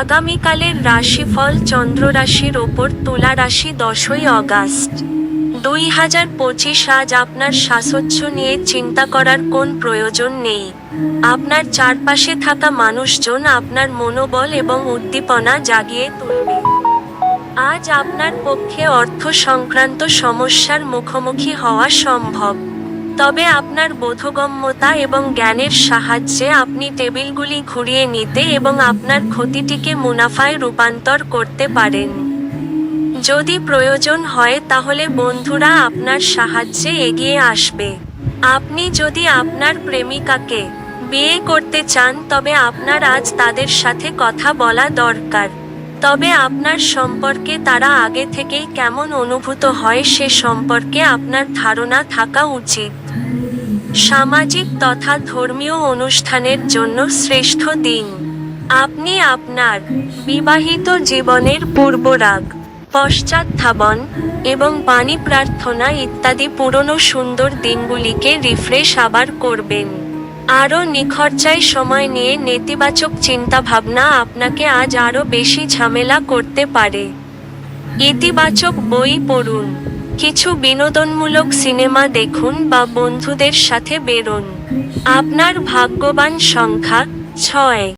আগামীকালের রাশিফল চন্দ্র রাশির ওপর তুলা রাশি দশই অগাস্ট। দুই হাজার পঁচিশ আজ আপনার সাসচ্য নিয়ে চিন্তা করার কোন প্রয়োজন নেই। আপনার চারপাশে থাকা মানুষজন আপনার মনোবল এবং উদ্দীপনা জাগিয়ে তুলবে। আজ আপনার পক্ষে অর্থ সংক্রান্ত সমস্যার মুখোমুখি হওয়া সম্ভব। তবে আপনার বোধগম্যতা এবং জ্ঞানের সাহায্যে আপনি টেবিলগুলি ঘুরিয়ে নিতে এবং আপনার ক্ষতিটিকে মুনাফায় রূপান্তর করতে পারেন। যদি প্রয়োজন হয়, তাহলে বন্ধুরা আপনার সাহায্যে এগিয়ে আসবে। আপনি যদি আপনার প্রেমিকাকে বিয়ে করতে চান, তবে আপনার আজ তাদের সাথে কথা বলা দরকার। তবে আপনার সম্পর্কে তারা আগে থেকেই কেমন অনুভূত হয় সে সম্পর্কে আপনার ধারণা থাকা উচিত। সামাজিক তথা ধর্মীয় অনুষ্ঠানের জন্য শ্রেষ্ঠ দিন। আপনি আপনার বিবাহিত জীবনের পূর্বরাগ পশ্চাৎধাবন এবং বাণী প্রার্থনা ইত্যাদি পুরনো সুন্দর দিনগুলিকে রিফ্রেশ আবার করবেন। আরও নিখরচায় সময় নিয়ে নেতিবাচক চিন্তাভাবনা আপনাকে আজ আরও বেশি ঝামেলা করতে পারে। ইতিবাচক বই পড়ুন, কিছু বিনোদনমূলক সিনেমা দেখুন বা বন্ধুদের সাথে বেরোন। আপনার ভাগ্যবান সংখ্যা ছয়।